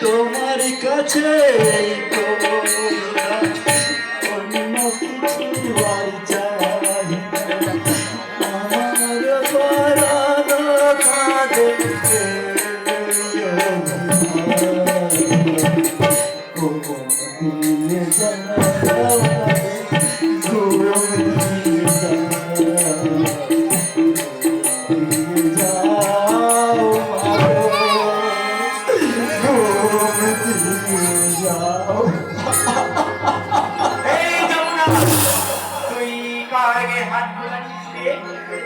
তোমার কাছে অন্য কিছু আর চাই। আমার পরাণ কাঁদে, ঘুম যমুনা,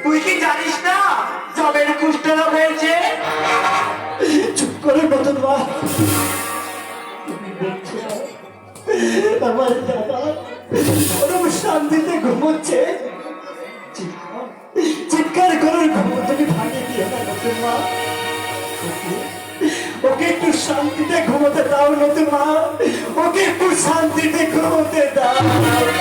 তুই কি জানিস না জবের কুষ্ঠরোগ হয়েছে চুপ করে মতন মা আমার দাদা পরম শান্তিতে ঘুমোচ্ছে চিৎকার- করে ঘুম তুমি ভাঙিয়ে দিয়ে নতুন মা শান্তিতে ঘুমোতে দাও নতুন মা। ওকে একটু শান্তিতে ঘুমোতে দাও।